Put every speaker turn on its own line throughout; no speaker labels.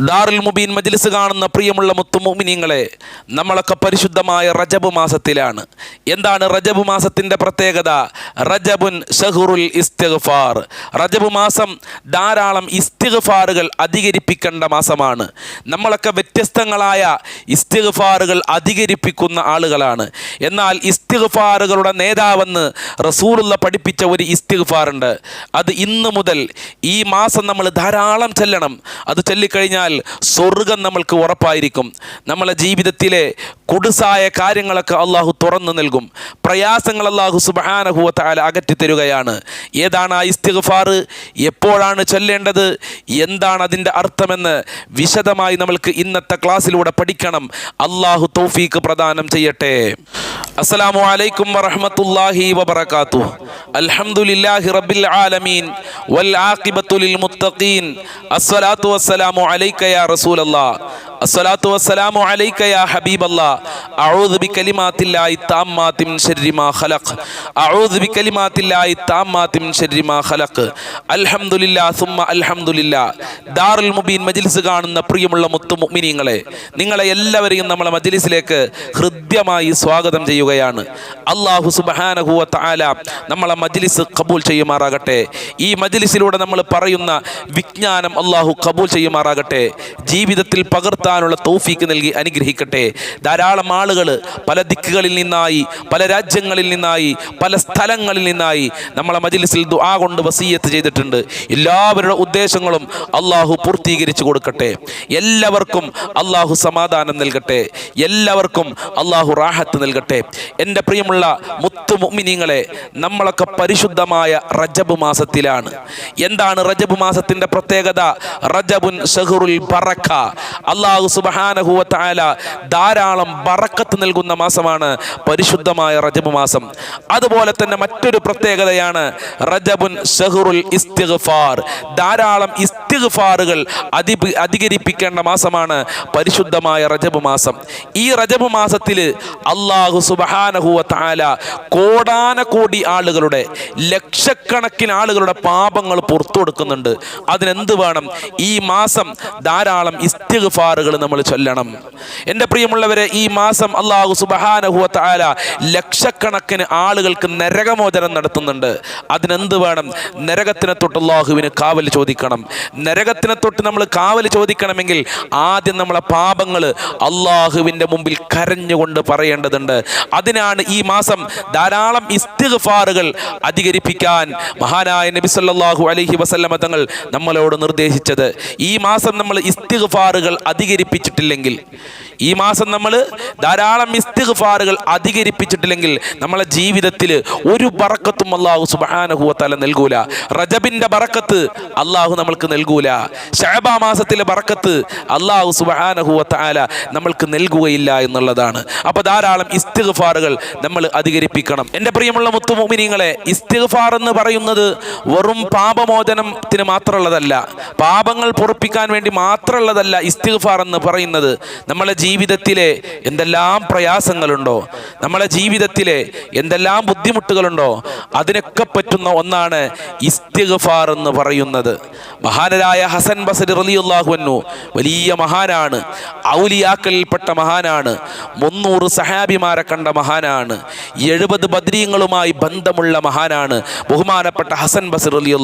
ദാറുൽ മുബീൻ മജ്ലിസ് കാണുന്ന പ്രിയമുള്ള മുത്തുമോമിനിങ്ങളെ നമ്മളൊക്കെ പരിശുദ്ധമായ റജബ് മാസത്തിലാണ്. എന്താണ് റജബ് മാസത്തിന്റെ പ്രത്യേകത? റജബുൻ ഷഹുറുൽ ഇസ്തിഗ്ഫാർ. റജബ് മാസം ധാരാളം ഇസ്തിഗ്ഫാറുകൾ അധികരിപ്പിക്കേണ്ട മാസമാണ്. നമ്മളൊക്കെ വ്യത്യസ്തങ്ങളായ ഇസ്തിഗ്ഫാറുകൾ അധികരിപ്പിക്കുന്ന ആളുകളാണ്. എന്നാൽ ഇസ്തിഗ്ഫാറുകളുടെ നേതാവെന്ന് റസൂലുള്ള പഠിപ്പിച്ച ഒരു ഇസ്തിഗ്ഫാറുണ്ട്. അത് ഇന്ന് മുതൽ ഈ മാസം നമ്മൾ ധാരാളം ചെല്ലണം. അത് ചൊല്ലിക്കഴിഞ്ഞാൽ സ്വർഗം നമ്മൾക്ക് ഉറപ്പായിരിക്കും. നമ്മളെ ജീവിതത്തിലെ കുടുസായ കാര്യങ്ങളൊക്കെ അള്ളാഹു തുറന്നു നൽകും. പ്രയാസങ്ങൾ അള്ളാഹു അകറ്റി തരുകയാണ്. ഏതാണ് ആ ഇസ്തിഗ്ഫാർ എപ്പോഴാണ് ചൊല്ലേണ്ടത്? എന്താണ് അതിന്റെ അർത്ഥമെന്ന് വിശദമായി നമ്മൾക്ക് ഇന്നത്തെ ക്ലാസ്സിലൂടെ പഠിക്കണം. അള്ളാഹു തൗഫീക്ക് പ്രദാനം ചെയ്യട്ടെ. അസ്സലാമു അലൈക്കും വറഹ്മത്തുള്ളാഹി വബറകാതുഹു. അൽഹംദുലില്ലാഹി റബ്ബിൽ ആലമീൻ. വൽ ആഖിബത്തു ലിൽ മുത്തഖീൻ. അസ്സലാത്തു വസ്സലാമു അലൈക അസ്സലാത്തു വസ്സലാമു അൽഹംദുലില്ലാ അൽഹംദുലില്ലാ. ദാറുൽ മുബീൻ മജ്ലിസ് കാണുന്ന പ്രിയമുള്ള മുത്തു നിങ്ങളെ എല്ലാവരെയും നമ്മളെ മജ്ലിസിലേക്ക് ഹൃദ്യമായി സ്വാഗതം ചെയ്യുകയാണ്. അള്ളാഹു സുബ്ഹാനഹു വ നമ്മളെ മജ്ലിസ് കബൂൽ ചെയ്യുമാറാകട്ടെ. ഈ മജ്ലിസിലൂടെ നമ്മൾ പറയുന്ന വിജ്ഞാനം അള്ളാഹു കബൂൽ ചെയ്യുമാറാകട്ടെ. ജീവിതത്തിൽ പകർത്താനുള്ള തൗഫീക്ക് നൽകി അനുഗ്രഹിക്കട്ടെ. ധാരാളം ആളുകൾ പല ദിക്കുകളിൽ നിന്നായി പല രാജ്യങ്ങളിൽ നിന്നായി പല സ്ഥലങ്ങളിൽ നിന്നായി നമ്മളെ മജിലിസിൽ ദുആ കൊണ്ട് വസീയത്ത് ചെയ്തിട്ടുണ്ട്. എല്ലാവരുടെ ഉദ്ദേശങ്ങളും അള്ളാഹു പൂർത്തീകരിച്ചു കൊടുക്കട്ടെ. എല്ലാവർക്കും അള്ളാഹു സമാധാനം നൽകട്ടെ. എല്ലാവർക്കും അള്ളാഹു റാഹത്ത് നൽകട്ടെ. എന്റെ പ്രിയമുള്ള മുത്തു മുമിനിങ്ങളെ നമ്മളൊക്കെ പരിശുദ്ധമായ റജബ് മാസത്തിലാണ്. എന്താണ് റജബ് മാസത്തിന്റെ പ്രത്യേകത? റജബുൻ ഷഹുറുൽ ബറക്ക അള്ളാഹു സുബ്ഹാനഹു വ ധാരാളം ബറക്കത്ത് നൽകുന്ന മാസമാണ് പരിശുദ്ധമായ റജബ് മാസം. അതുപോലെ തന്നെ മറ്റൊരു പ്രത്യേകതയാണ് റജബുൻ ഷഹറുൽ ഇസ്തിഗ്ഫാർ. ധാരാളം ഇസ്തിഗ്ഫാറുകൾ അധി അധികരിപ്പിക്കേണ്ട മാസമാണ് പരിശുദ്ധമായ റജബ് മാസം. ഈ റജബ് മാസത്തിൽ അള്ളാഹു സുബ്ഹാനഹു വ തആല കോടാനകോടി ആളുകളുടെ ലക്ഷക്കണക്കിന് ആളുകളുടെ പാപങ്ങൾ പുറത്തു കൊടുക്കുന്നുണ്ട്. അതിനെന്ത് വേണം? ഈ മാസം ധാരാളം ഇസ്തിഗ്ഫാറുകൾ നമ്മൾ ചൊല്ലണം. എന്റെ പ്രിയമുള്ളവരെ ഈ മാസം അള്ളാഹു സുബ്ഹാനഹു വ തആല ലക്ഷക്കണക്കിന് ആളുകൾക്ക് നരകമോചനം നടത്തുന്നുണ്ട്. അതിനെന്ത് വേണം? നരകത്തിനെ തൊട്ട് അള്ളാഹുവിന് കാവൽ ചോദിക്കണം. നരകത്തിനെ തൊട്ട് നമ്മൾ കാവൽ ചോദിക്കണമെങ്കിൽ ആദ്യം നമ്മളെ പാപങ്ങൾ അള്ളാഹുവിന്റെ മുമ്പിൽ കരഞ്ഞുകൊണ്ട് പറയേണ്ടതുണ്ട്. അതിനാണ് ഈ മാസം ധാരാളം ഇസ്തിഗ്ഫാറുകൾ അധികരിപ്പിക്കാൻ മഹാനായ നബി സല്ലല്ലാഹു അലൈഹി വസല്ലമ തങ്ങൾ നമ്മളോട് നിർദ്ദേശിച്ചത്. ഈ മാസം നമ്മൾ ഇസ്തിഗ്ഫാറുകൾ അധികരിപ്പിച്ചിട്ടില്ലെങ്കിൽ ഈ മാസം നമ്മൾ ധാരാളം ഇസ്തിഗ്ഫാറുകൾ അധികരിപ്പിച്ചിട്ടില്ലെങ്കിൽ നമ്മളെ ജീവിതത്തിൽ ഒരു ബറക്കത്തും അള്ളാഹു സുബാനഹുവത്തല നൽകൂല. റജബിന്റെ ബറക്കത്ത് അള്ളാഹു നമ്മൾക്ക് നൽകൂല. ഷഅബാ മാസത്തിലെ ബറക്കത്ത് അള്ളാഹു സുബാനഹുവത്തല നമ്മൾക്ക് നൽകുകയില്ല എന്നുള്ളതാണ്. അപ്പോൾ ധാരാളം ഇസ്തിഗ്ഫാറുകൾ നമ്മൾ അധികരിപ്പിക്കണം. എന്റെ പ്രിയമുള്ള മുത്തുമോമിനിങ്ങളെ ഇസ്തിഗ്ഫാർ എന്ന് പറയുന്നത് വെറും പാപമോചനത്തിന് മാത്രമുള്ളതല്ല. പാപങ്ങൾ പൊറപ്പിക്കാൻ വേണ്ടി മാത്രമുള്ളതല്ല ഇസ്തിഗ്ഫാർ എന്ന് പറയുന്നത്. നമ്മളെ ജീവിതത്തിലെ എന്തെല്ലാം പ്രയാസങ്ങളുണ്ടോ നമ്മളെ ജീവിതത്തിലെ എന്തെല്ലാം ബുദ്ധിമുട്ടുകളുണ്ടോ അതിനൊക്കെ പറ്റുന്ന ഒന്നാണ് ഇസ്തിഗ്ഫാർ എന്ന് പറയുന്നത്. മഹാനരായ ഹസൻ ബസരി റളിയല്ലാഹു വലിയ മഹാനാണ് ഔലിയാക്കളിൽപ്പെട്ട മഹാനാണ് മുന്നൂറ് സഹാബിമാരെ കണ്ട മഹാനാണ് എഴുപത് ബദ്രീങ്ങളുമായി ബന്ധമുള്ള മഹാനാണ് ബഹുമാനപ്പെട്ട ഹസൻ ബസർ അലി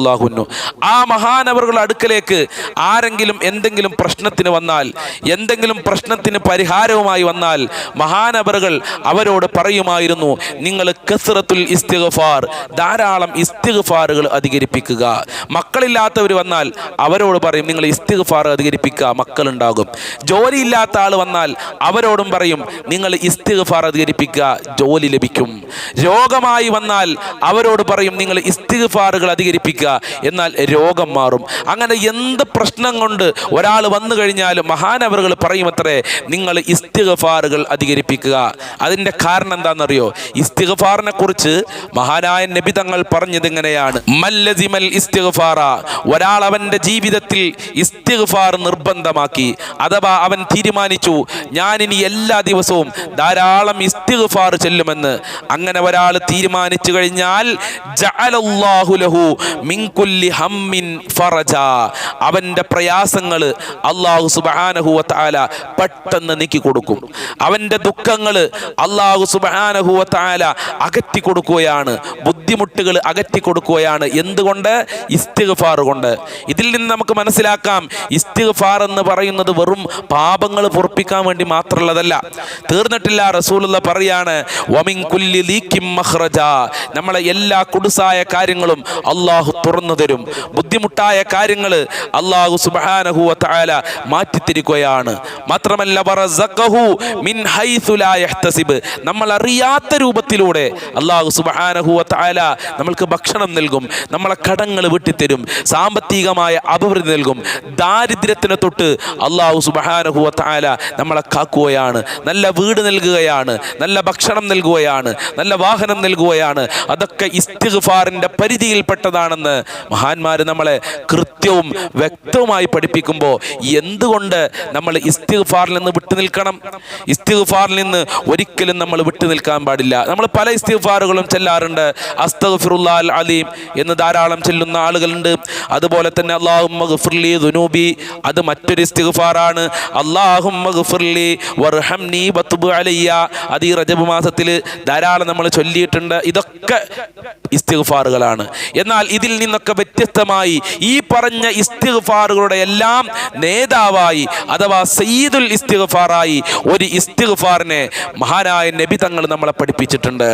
ആ മഹാനവറുകളുടെ അടുക്കലേക്ക് ആരെങ്കിലും എന്തെങ്കിലും പ്രശ്നത്തിന് വന്നാൽ എന്തെങ്കിലും പ്രശ്നത്തിന് പരിഹാരവുമായി വന്നാൽ മഹാനബറുകൾ അവരോട് പറയുമായിരുന്നു നിങ്ങൾ കസറത്തുൽ ഇസ്തിഗഫാർ ധാരാളം ഇസ്തിഗഫാറുകൾ അധികരിപ്പിക്കുക. മക്കളില്ലാത്തവർ വന്നാൽ അവരോട് പറയും നിങ്ങൾ ഇസ്തിഗഫാർ അധികരിപ്പിക്കുക മക്കളുണ്ടാകും. ജോലിയില്ലാത്ത ആൾ വന്നാൽ അവരോടും പറയും നിങ്ങൾ ഇസ്തിഗഫാർ അധികരിപ്പിക്കുക ജോലി ലഭിക്കും. രോഗമായി വന്നാൽ അവരോട് പറയും നിങ്ങൾ ഇസ്തിഗഫാറുകൾ അധികരിപ്പിക്കുക. എന്നാൽ രോഗം മാറും. അങ്ങനെ എന്ത് പ്രശ്നം കൊണ്ട് ഒരാൾ വന്നു കഴിഞ്ഞാൽ മഹാനവറുകൾ പറയുമത്രേ നിങ്ങൾ ഇസ്തിഗഫാറുകൾ അധികരിപ്പിക്കുക. അതിന്റെ കാരണം എന്താണെന്നറിയോ? ഇസ്തിഗഫാറിനെ കുറിച്ച് മഹാനായ നബി തങ്ങൾ പറഞ്ഞത് എങ്ങനെയാണ് മല്ലസിമൽ ഇസ്തിഗഫാറ. ഒരാൾ അവന്റെ ജീവിതത്തിൽ ഇസ്തിഗ്ഫാർ നിർബന്ധമാക്കി. അഥവാ അവൻ തീരുമാനിച്ചു ഞാൻ ഇനി എല്ലാ ദിവസവും ധാരാളം ഇസ്തിഗ്ഫാർ ചെല്ലുമെന്ന്. അങ്ങനെ ഒരാൾ തീരുമാനിച്ചു കഴിഞ്ഞാൽ ജഅലല്ലാഹു ലഹു മിൻ കുല്ലി ഹമ്മിൻ ഫറജ. അവന്റെ പ്രയാസങ്ങൾ അള്ളാഹു സുബ്ഹാനഹു വതആല പെട്ടെന്ന് നീക്കി കൊടുക്കും. അവന്റെ ദുഃഖങ്ങൾ അള്ളാഹു സുബ്ഹാനഹു വതആല അകറ്റി കൊടുക്കുകയാണ്. ബുദ്ധിമുട്ടുകൾ അകറ്റി കൊടുക്കുകയാണ്. എന്തുകൊണ്ട്? ഇസ്തിഗ്ഫാർ കൊണ്ട്. ഇതിൽ നിന്ന് നമുക്ക് മനസ്സിലാക്കാം. ഇസ്തിഗ്ഫാർ എന്ന് പറയുന്നത് വെറും പാപങ്ങൾ പൊറപ്പിക്കാൻ വേണ്ടി മാത്രമുള്ളതല്ല തീർന്നിട്ടില്ല റസൂലുള്ള പറയാണ് വമിൻ കുല്ലി നമ്മളെ എല്ലാ കുടുസായ കാര്യങ്ങളും അള്ളാഹു തുറന്നു തരും. ബുദ്ധിമുട്ടായ കാര്യങ്ങൾ അള്ളാഹു സുബ്ഹാനഹു വതആല മാറ്റിത്തിരിക്കുകയാണ്. മാത്രമല്ല മിൻ യഹ്തസിബ്. നമ്മൾ അറിയാത്ത രൂപത്തിലൂടെ അള്ളാഹു സുബ്ഹാനഹു നമ്മൾക്ക് ഭക്ഷണം നൽകും നമ്മളെ കടങ്ങൾ വീട്ടിത്തരും സാമ്പത്തികമായ അഭിവൃദ്ധി നൽകും. ദാരിദ്ര്യത്തിന് തൊട്ട് അള്ളാഹു സുബ്ഹാനഹു നമ്മളെ കാക്കുകയാണ്. നല്ല വീട് നൽകുകയാണ് നല്ല ഭക്ഷണം നൽകുകയാണ് നല്ല വാഹനം നൽകുകയാണ്. അതൊക്കെ ഇസ്തിഗ്ഫാറിന്റെ പരിധിയിൽപ്പെട്ടതാണെന്ന് മഹാന്മാർ നമ്മളെ കൃത്യവും വ്യക്തവുമായി പഠിപ്പിക്കുമ്പോൾ എന്തുകൊണ്ട് നമ്മൾ ഇസ്തിഗ്ഫാറിൽ നിന്ന് വിട്ടു നിൽക്കണം? ഇസ്തിഗ്ഫാറിൽ നിന്ന് ഒരിക്കലും നമ്മൾ വിട്ടു നിൽക്കാൻ പാടില്ല. നമ്മൾ പല ഇസ്തിഗ്ഫാറുകളും ചെല്ലാറുണ്ട്. അസ്തഫിറുല്ലാൽ അലീം എന്ന് ധാരാളം ചെല്ലുന്ന ആളുകളുണ്ട്. അതുപോലെ തന്നെ അള്ളാഹുലി ദുനൂബി അത് മറ്റൊരു ഇസ്തിഗ്ഫാറാണ്. വർഹംനി വത്തുബ് അലയ്യ. റജബ് മാസത്തിൽ ധാരാളം നമ്മൾ ചൊല്ലിയിട്ടുണ്ട്. ഇതൊക്കെ ഇസ്തിഗ്ഫാറുകളാണ്. എന്നാൽ ഇതിൽ നിന്നൊക്കെ വ്യത്യസ്തമായി ഈ പറഞ്ഞ ഇസ്തിഗ്ഫാറുകളുടെ എല്ലാം നേതാവായി അഥവാ സയ്യിദുൽ ഇസ്തിഗ്ഫാറായി ഒരു ഇസ്തിഗ്ഫാറിനെ മഹാനായ നബി തങ്ങൾ നമ്മളെ പഠിപ്പിച്ചിട്ടുണ്ട്.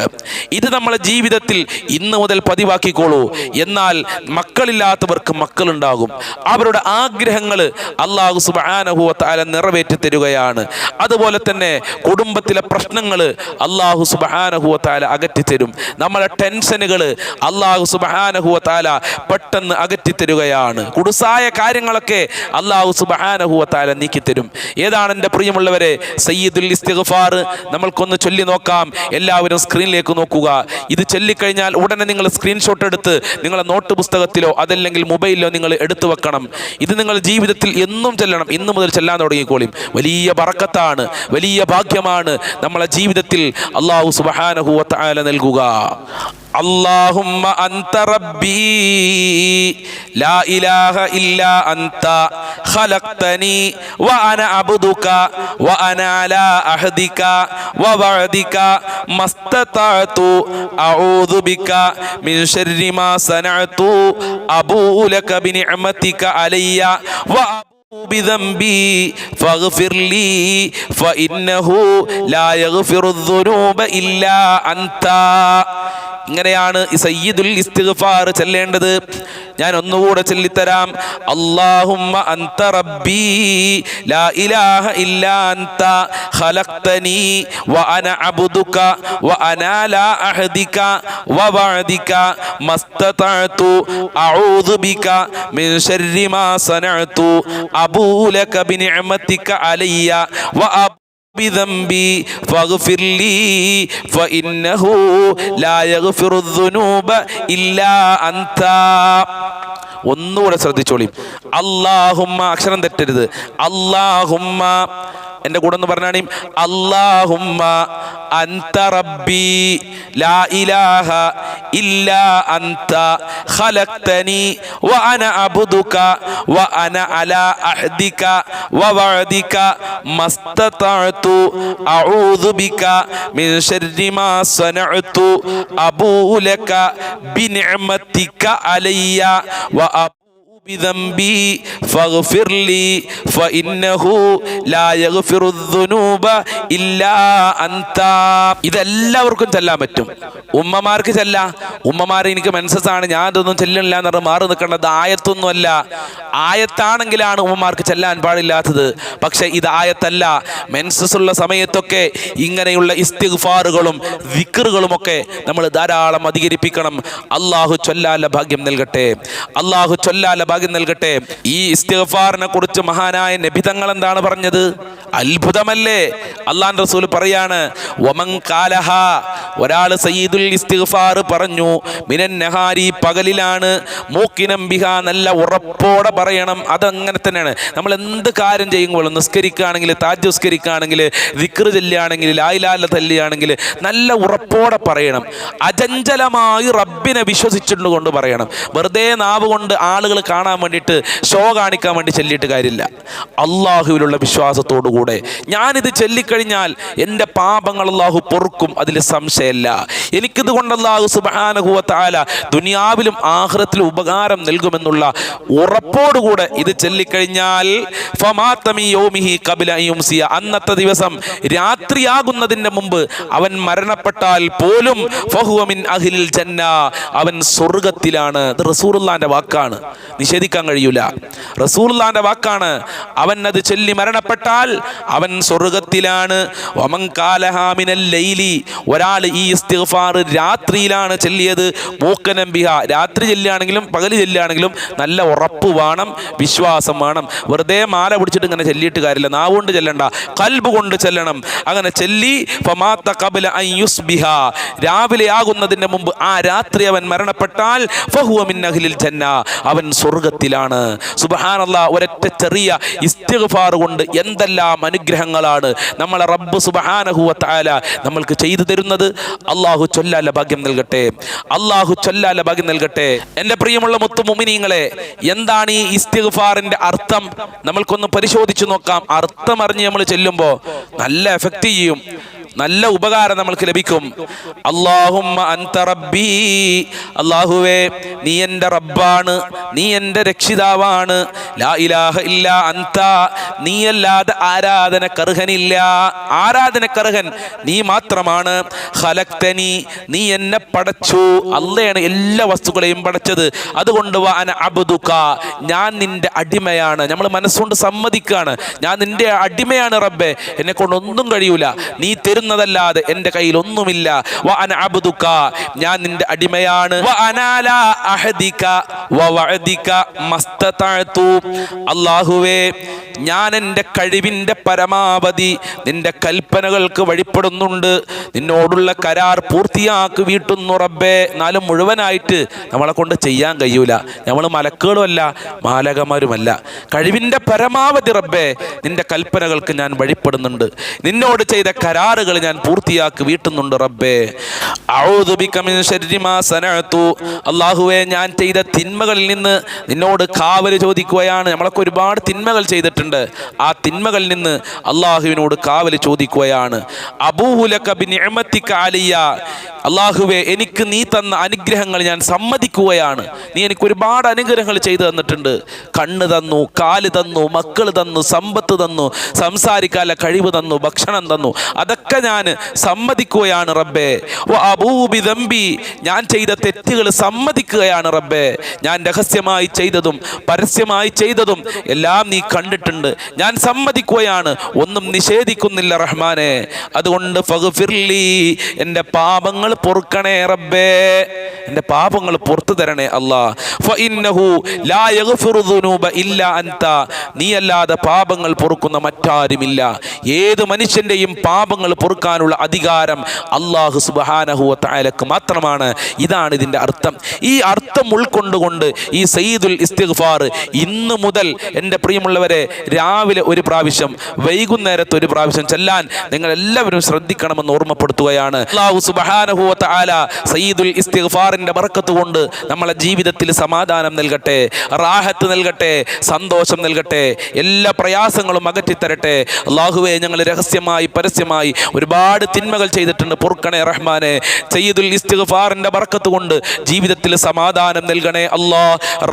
ഇത് നമ്മളെ ജീവിതത്തിൽ ഇന്ന് മുതൽ പതിവാക്കിക്കോളൂ. എന്നാൽ മക്കളില്ലാത്തവർക്ക് മക്കളുണ്ടാകും. അവരുടെ ആഗ്രഹങ്ങൾ അള്ളാഹു സുബാനഹുവത്താല നിറവേറ്റി തരികയാണ്. അതുപോലെ തന്നെ കുടുംബത്തിലെ പ്രശ്നങ്ങൾ അള്ളാഹു സുബാനഹുവത്താല അകറ്റിത്തരും നമ്മളെ ടെൻഷനുകൾ അള്ളാഹു സുബാനഹുവത്താല പെട്ടെന്ന് അകറ്റി അകറ്റിത്തരുകയാണ് കുടുസായ കാര്യങ്ങളൊക്കെ അള്ളാഹു സുബാനഹുവത്താല നീക്കിത്തരും ഏതാണ് എന്റെ പ്രിയമുള്ളവരെ? സയ്യിദുൽ ഇസ്തിഗ്ഫാർ. നമ്മൾക്കൊന്ന് ചൊല്ലി നോക്കാം. എല്ലാവരും സ്ക്രീനിലേക്ക് നോക്കുക. ഇത് ചൊല്ലിക്കഴിഞ്ഞാൽ ഉടനെ നിങ്ങൾ സ്ക്രീൻഷോട്ട് എടുത്ത് നിങ്ങളെ നോട്ട് പുസ്തകത്തിലോ അതല്ലെങ്കിൽ മൊബൈലിലോ നിങ്ങൾ എടുത്തു വെക്കണം. ഇത് നിങ്ങൾ ജീവിതത്തിൽ എന്നും ചെല്ലണം. ഇന്ന് മുതൽ ചെല്ലാൻ തുടങ്ങിക്കോളിയും വലിയ പറക്കത്താണ് വലിയ ഭാഗ്യമാണ് നമ്മളെ ജീവിതത്തിൽ അള്ളാഹു സുബഹാനഹുവല നൽകുക. اللهم أنت ربي لا إله إلا أنت خلقتني وأنا عبدك وأنا على عهدك ووعدك ما استطعت أعوذ بك من شر ما صنعت أبو لك بنعمتك علي وأبو بذنبي فاغفر لي فإنه لا يغفر الذنوب إلا أنت ഇങ്ങനെയാണ് ഈ സയ്യിദുൽ ഇസ്തിഗ്ഫാർ ചെല്ലേണ്ടത് ഞാൻ ഒന്നുകൂടെ ചൊല്ലിത്തരാം അല്ലാഹുമ്മ അന്ത റബ്ബി ലാ ഇലാഹ ഇല്ലാ അന്ത ഖലഖ്തനി വ അന അബ്ദുക വ അന ലാ അഹദിക വ വഅദിക മസ്തതഅതു അഊദു ബിക മിൻ ശർരി മാ സനഅതു അബൂ ലക ബിനിഅമതിക അലയ്യ വ بذنبي فاغفر لي فإنه لا يغفر الذنوب إلا أنت ഒന്നുകൂടെ ശ്രദ്ധിച്ചോളി. അള്ളാഹുമ്മ അക്ഷരം തെറ്റരുത്. അള്ളാഹുമ്മ എന്റെ കൂടെ ഒന്ന് പറഞ്ഞാണീ. അള്ളാഹുമ്മ അന്ത റബ്ബി ലാ ഇലാഹ ഇല്ല അന്ത ഖലഖ്തനി വ അന അബ്ദുക വ അന അലാ അഹ്ദിക വ വഅദിക മസ്തതഅതു അഊദു ബിക മിൻ ശർരി മാ സനഅതു അബൂ ലക ബിനിഅമതിക അലയ്യ വ up بذنبي فاغفر لي فإنه لا يغفر الذنوب إلا أنت ഇതെല്ലാവർക്കും ചെല്ലാൻ പറ്റും ഉമ്മമാർക്ക് ചെല്ല ഉമ്മമാർ എനിക്ക് മനസ്സസാണ് ഞാൻ ഇതൊന്നും ചെല്ലില്ല എന്ന് പറഞ്ഞ് മാറി നിൽക്കേണ്ടത് ആയത്തൊന്നുമല്ല ആയത്താണെങ്കിലാണ് ഉമ്മമാർക്ക് ചെല്ലാൻ പാടില്ലാത്തത് പക്ഷെ ഇത് ആയത്തല്ല മെൻസസ് ഉള്ള സമയത്തൊക്കെ ഇങ്ങനെയുള്ള ഇസ്തിഗ്ഫാറുകളും വിക്കറുകളും ഒക്കെ നമ്മൾ ധാരാളം അധികരിപ്പിക്കണം അള്ളാഹു ചൊല്ലാല ഭാഗ്യം നൽകട്ടെ അള്ളാഹു ചൊല്ലാല ഭാഗ്യം നൽകട്ടെ. ഈ ഇസ്തിഫാറിനെ കുറിച്ച് മഹാനായ നബിതങ്ങൾ എന്താണ് പറഞ്ഞത്? അത്ഭുതമല്ലേ? അള്ളാൻ റസൂൽ പറയാണ് വമൻ കാലഹ ഒരാൾ സയ്യിദുൽ ഇസ്തിഗ്ഫാർ പറഞ്ഞു മിനൻ പകലിലാണ് മൂക്കിനം ബിഹ നല്ല ഉറപ്പോടെ പറയണം. അതങ്ങനെ തന്നെയാണ്. നമ്മൾ എന്ത് കാര്യം ചെയ്യുമ്പോഴും നിസ്കരിക്കുകയാണെങ്കിൽ താജ് നിസ്കരിക്കുകയാണെങ്കിൽ വിക്ർ ചെല്ലുകയാണെങ്കിൽ ലായിലാല തല്ലുകയാണെങ്കിൽ നല്ല ഉറപ്പോടെ പറയണം. അചഞ്ചലമായി റബ്ബിനെ വിശ്വസിച്ചിട്ടുണ്ട് കൊണ്ട് പറയണം. വെറുതെ നാവ് കൊണ്ട് ആളുകൾ കാണാൻ വേണ്ടിയിട്ട് ഷോ കാണിക്കാൻ വേണ്ടി ചെല്ലിയിട്ട് കാര്യമില്ല. അള്ളാഹുവിലുള്ള വിശ്വാസത്തോടു കൂടെ ഞാനിത് ചൊല്ലിക്കഴിഞ്ഞാൽ എന്റെ പാപങ്ങൾ അള്ളാഹു പൊറുക്കും അതിൽ സംശയമല്ല. എനിക്കിത് കൊണ്ട് അള്ളാഹു സുബാനുഭവത്താല ദുനിയാവിലും ആഹ്റത്തിലും ഉപകാരം നൽകുമെന്നുള്ള ഉറപ്പോടുകൂടെ ഇത് ചൊല്ലിക്കഴിഞ്ഞാൽ അന്നത്തെ ദിവസം രാത്രിയാകുന്നതിന് മുമ്പ് അവൻ മരണപ്പെട്ടാൽ പോലും അവൻ സ്വർഗത്തിലാണ് ഇത് റസൂറുല്ലാന്റെ വാക്കാണ്. നിഷേധിക്കാൻ കഴിയൂല. റസൂർലാന്റെ വാക്കാണ് അവൻ അത് ചൊല്ലി മരണപ്പെട്ടാൽ അവൻ സ്വർഗത്തിലാണ്. ഒരാൾ ഈ ഇസ്തിഗ്ഫാർ രാത്രിയിലാണ് ചൊല്ലിയത്. മൂക്കനം ബിഹ രാത്രി ചെല്ലുകയാണെങ്കിലും പകൽ ചെല്ലുകയാണെങ്കിലും നല്ല ഉറപ്പ് വേണം വിശ്വാസം വേണം. വെറുതെ മാല പിടിച്ചിട്ട് ഇങ്ങനെ ചെല്ലിയിട്ട് കാര്യമില്ല. നാവുകൊണ്ട് ചെല്ലണ്ട കൽബ് കൊണ്ട് ചെല്ലണം. അങ്ങനെ ചെല്ലി ഫമാത്ത അൻ യുസ്ബിഹ. രാവിലെ ആകുന്നതിന് മുമ്പ് ആ രാത്രി അവൻ മരണപ്പെട്ടാൽ ഫഹുവ മിൻ അഹ്ലിൽ ജന്ന. അവൻ സ്വർഗത്തിലാണ്. സുബഹാനല്ല ഒരൊറ്റ ചെറിയ ഇസ്തിഗ്ഫാർ കൊണ്ട് എന്തെല്ലാം അനുഗ്രഹങ്ങളാണ് നമ്മളെ റബ്ബ് സുബ്ഹാനഹു വ തആല നമ്മൾക്ക് ചെയ്തു തരുന്നത്. അള്ളാഹു ചൊല്ലാല ഭാഗ്യം നൽകട്ടെ. അള്ളാഹു ചൊല്ലാല ഭാഗ്യം നൽകട്ടെ. എന്റെ പ്രിയമുള്ള മുത്തു മുമിനീങ്ങളെ എന്താണ് ഈ ഇസ്തിഫാറിന്റെ അർത്ഥം? നമ്മൾക്കൊന്ന് പരിശോധിച്ചു നോക്കാം. അർത്ഥം അറിഞ്ഞ് നമ്മൾ ചെല്ലുമ്പോൾ നല്ല എഫക്റ്റ് ചെയ്യും. നല്ല ഉപകാരം നമ്മൾക്ക് ലഭിക്കും. അള്ളാഹുമ്മ അൻത അള്ളാഹുവേ നീ എന്റെ റബ്ബാണ് നീ എന്റെ രക്ഷിതാവാണ്. ലാ ഇലാഹ ഇല്ല അന്ത നീയല്ലാതെ നീ മാത്രമാണ്. ഖലക്തനി നീ എന്നെ പടച്ചു. അല്ലയാണ് എല്ലാ വസ്തുക്കളെയും പടച്ചത്. അതുകൊണ്ട് വാന അന അബ്ദുക. ഞാൻ നിന്റെ അടിമയാണ്. നമ്മൾ മനസ്സുകൊണ്ട് സമ്മതിക്കുകയാണ് ഞാൻ നിന്റെ അടിമയാണ് റബ്ബെ. എന്നെ കൊണ്ടൊന്നും കഴിയൂല. നീ തരുന്നതല്ലാതെ എന്റെ കയ്യിൽ ഒന്നുമില്ല അന ഞാൻ നിന്റെ അടിമയാണ്. അള്ളാഹുവേ ഞാൻ എന്റെ കഴിവിന്റെ പരമാവധി നിന്റെ കൽപ്പനകൾക്ക് വഴിപ്പെടുന്നുണ്ട്. നിന്നോടുള്ള കരാർ പൂർത്തിയാക്കി വീട്ടുന്നു റബ്ബേ. എന്നാലും മുഴുവനായിട്ട് നമ്മളെ കൊണ്ട് ചെയ്യാൻ കഴിയൂല. നമ്മൾ മലക്കുകളുമല്ല മാലകമാരുമല്ല കഴിവിന്റെ പരമാവധി റബ്ബേ നിന്റെ കൽപ്പനകൾക്ക് ഞാൻ വഴിപ്പെടുന്നുണ്ട്. നിന്നോട് ചെയ്ത കരാറുകൾ ഞാൻ പൂർത്തിയാക്കി വീട്ടുന്നുണ്ട് റബ്ബേ. അള്ളാഹുവെ ഞാൻ ചെയ്ത തിന്മകളിൽ നിന്ന് നിന്നോട് കാവൽ ചോദിക്കുകയാണ്. നമ്മളൊക്കെ ഒരുപാട് തിന്മകൾ ചെയ്തിട്ടുണ്ട്. ആ തിന്മകളിൽ നിന്ന് അള്ളാഹുവിനോട് കാവൽ ചോദിക്കുകയാണ്. അള്ളാഹുവെ എനിക്ക് നീ തന്ന അനുഗ്രഹങ്ങൾ ഞാൻ സമ്മതിക്കുകയാണ്. നീ എനിക്ക് ഒരുപാട് അനുഗ്രഹങ്ങൾ ചെയ്തു തന്നിട്ടുണ്ട്. കണ്ണ് തന്നു കാൽ തന്നു മക്കൾ തന്നു സമ്പത്ത് തന്നു സംസാരിക്കാനുള്ള കഴിവ് തന്നു ഭക്ഷണം തന്നു. അതൊക്കെ ഞാൻ സമ്മതിക്കുകയാണ് റബ്ബേ. വ അബൂബി ദമ്പി ഞാൻ ചെയ്ത തെറ്റുകൾ സമ്മതിക്കുകയാണ് റബ്ബേ. ഞാൻ രഹസ്യമായി ചെയ്തതും പരസ്യമായി ചെയ്തതും എല്ലാം നീ കണ്ടിട്ടുണ്ട്. ഞാൻ സമ്മതിക്കുകയാണ് ഒന്നും നിഷേധിക്കുന്നില്ല റഹ്മാനെ. അതുകൊണ്ട് ഫഗ്ഫിർലി എന്റെ പാപങ്ങൾ പൊറുക്കണേ റബ്ബേ. എന്റെ പാപങ്ങൾ പുറത്തു തരണേ അല്ലാ ഫഇന്നഹു ലാ യഗ്ഫിറു ഇല്ല അൻത. നീ അല്ലാതെ പാപങ്ങൾ പൊറുക്കുന്ന മറ്റാരുമില്ല. ഏത് മനുഷ്യന്റെയും പാപങ്ങൾ പൊറുക്കാനുള്ള അധികാരം അള്ളാഹു സുബ്ഹാനഹു വ തആലക്ക് മാത്രമാണ്. ഇതാണ് ഇതിന്റെ അർത്ഥം. ഈ അർത്ഥം ഉൾക്കൊണ്ടുകൊണ്ട് ഈ സയ്യിദുൽ ഇസ്തിഗ്ഫാർ ഇന്ന് മുതൽ എന്റെ പ്രിയമുള്ളവരെ രാവിലെ ഒരു പ്രാവശ്യം വൈകുന്നേരത്ത് ഒരു പ്രാവശ്യം ചെല്ലാൻ നിങ്ങൾ എല്ലാവരും ശ്രദ്ധിക്കണമെന്ന് ഓർമ്മപ്പെടുത്തുകയാണ്. അള്ളാഹു സുബ്ഹാനഹു വ തആല സയ്യിദുൽ ഇസ്തിഗ്ഫാറിന്റെ ബർക്കത്ത് കൊണ്ട് നമ്മളെ ജീവിതത്തിൽ സമാധാനം നൽകട്ടെ റാഹത്ത് നൽകട്ടെ സന്തോഷം നൽകട്ടെ എല്ലാ പ്രയാസങ്ങളും അകറ്റിത്തരട്ടെ. അള്ളാഹുവെ ഞങ്ങൾ രഹസ്യമായി പരസ്യമായി ഒരുപാട് തിന്മകൾ ചെയ്തിട്ടുണ്ട് പൊറുക്കണേ റഹ്മാനെ. സയ്യിദുൽ ഇസ്തിഗ്ഫാറിന്റെ ബർക്കത്ത് കൊണ്ട് ജീവിതത്തിൽ സമാധാനം നൽകണേ അല്ലാ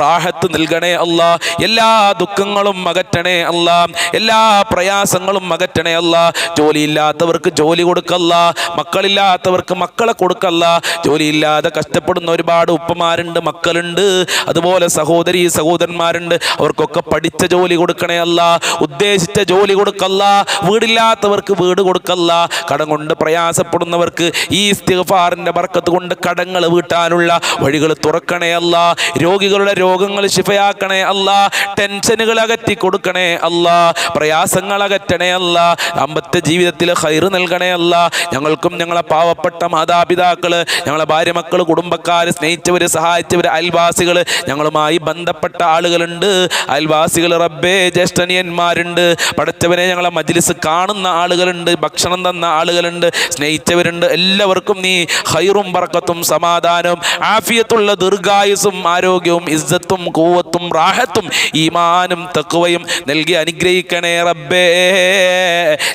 റാഹത്ത് നൽകണേ അല്ലാ എല്ലാ ദുഃഖങ്ങളും അകറ്റണേ അല്ലാ എല്ലാ പ്രയാസങ്ങളും അകറ്റണേ അല്ലാ ജോലിയില്ലാത്തവർക്ക് ജോലി കൊടുക്കല്ല മക്കളില്ലാത്തവർക്ക് മക്കളെ കൊടുക്കല്ല ജോലിയില്ലാതെ കഷ്ടപ്പെടുന്ന ഒരുപാട് ഉപ്പമാരുണ്ട് മക്കളുണ്ട് അതുപോലെ സഹോദരി സഹോദരന്മാരുണ്ട് അവർക്കൊക്കെ പഠിച്ച ജോലി കൊടുക്കണേ അല്ല ഉദ്ദേശിച്ച ജോലി കൊടുക്കല്ല വീടില്ലാത്തവർക്ക് വീട് കൊടുക്കല്ല കടം കൊണ്ട് പ്രയാസപ്പെടുന്നവർക്ക് ഈ ഇസ്തിഫാറിന്റെ ബർക്കത്ത് കൊണ്ട് കടങ്ങൾ വീട്ടാനുള്ള വഴികൾ തുറക്കണേ അല്ല. രോഗികളുടെ രോഗങ്ങൾ ശിഫയാക്കണേ അല്ല. ടെൻഷനുകൾ അകറ്റി കൊടുക്കണേ അല്ല. പ്രയാസങ്ങൾ അകറ്റണേ അല്ല. ദാമ്പത്യ ജീവിതത്തിൽ ഹൈറ് നൽകണേ അല്ല. ഞങ്ങൾക്കും ഞങ്ങളെ പാവപ്പെട്ട മാതാപിതാക്കൾ ഞങ്ങളെ ഭാര്യ മക്കൾ കുടുംബക്കാർ സ്നേഹിച്ചവർ സഹായിച്ചവർ അയൽവാസികൾ ഞങ്ങളുമായി ബന്ധപ്പെട്ട ആളുകളുണ്ട്. അയൽവാസികൾ റബ്ബേ ജ്യേഷ്ഠനിയന്മാരുണ്ട്. പടച്ചവനെ ഞങ്ങളെ മജ്ലിസ് കാണുന്ന ആളുകളുണ്ട്. ഭക്ഷണം തന്ന ആളുകളുണ്ട് സ്നേഹിച്ചവരുണ്ട്. എല്ലാവർക്കും നീ ഹൈറും ബർക്കത്തും സമാധാനവും ആഫിയത്തുള്ള ദീർഘായുസും ആരോഗ്യവും ഇസ്സത്തും കൂവത്തും റാഹത്തും ഈമാനും തക്കുവയും നൽകി അനുഗ്രഹിക്കണേ റബ്ബേ.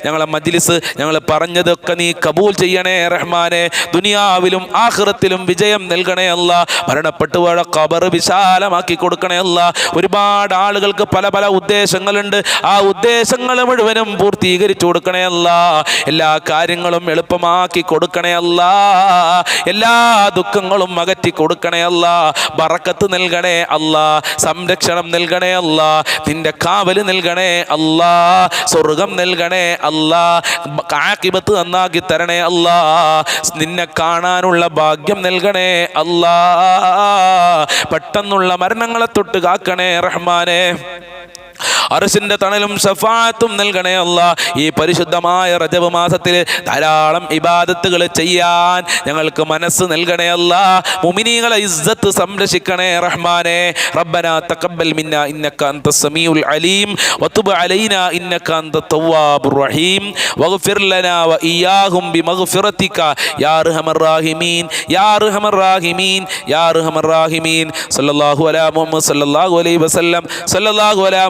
ഞങ്ങളെ മജ്ലിസ് ഞങ്ങൾ പറഞ്ഞതൊക്കെ നീ കബൂൽ ചെയ്യണേ റഹ്മാനെ. ദുനിയാവിലും ആഖിറത്തിലും വിജയം നൽകണേ അല്ല. മരണപ്പെട്ടു പോയ കബർ വിശാലമാക്കി കൊടുക്കണേ അല്ല. ഒരുപാട് ആളുകൾക്ക് പല പല ഉദ്ദേശങ്ങളുണ്ട്. ആ ഉദ്ദേശങ്ങൾ മുഴുവനും പൂർത്തീകരിച്ചു കൊടുക്കണേ അല്ല. എല്ലാ കാര്യങ്ങളും എളുപ്പമാക്കി കൊടുക്കണേ അല്ല. എല്ലാ ദുഃഖങ്ങളും അകറ്റി കൊടുക്കണേ അല്ല. ബറക്കത്ത് നൽകണേ അല്ല. സംരക്ഷണം നൽകണേ അല്ല. നിന്റെ കാവൽ നൽകണേ അല്ല. സ്വർഗം നൽകണേ അല്ല. കാക്കിബത്ത് നന്നാക്കി തരണേ അല്ല. നിന്നെ കാണാനുള്ള ഭാഗ്യം നൽകണേ അല്ല. പെട്ടെന്നുള്ള മരണങ്ങളെ തൊട്ട് കാക്കണേ റഹ്മാനെ. അറസിന്റെ തണലും ഷഫാത്തും നൽകണേ അല്ല. ഈ പരിശുദ്ധമായ റജബ് മാസത്തിൽ ധാരാളം ഇബാദത്തുകൾ ചെയ്യാൻ ഞങ്ങൾക്ക് മനസ്സ് നൽകണേ അല്ല. മുമിനികളെ ഇസ്സത്ത് സംരക്ഷിക്കണേ റഹ്മാനെ. റബ്ബന തഖബ്ബൽ മിന്ന ഇന്നക അൻത സമീഉൽ അലീം. വതുബ് അലൈന ഇന്നക അൻത തവ്വാബുർ റഹീം. വഗ്ഫിർ ലനാ വ ഇയാഹും ബിമഗ്ഫിറതിക യാ അർഹമർ റാഹിമീൻ യാ അർഹമർ റാഹിമീൻ യാ അർഹമർ റാഹിമീൻ. സല്ലല്ലാഹു അലാ മുഹമ്മദ് സല്ലല്ലാഹു അലൈഹി വസല്ലം സല്ലല്ലാഹു അലാ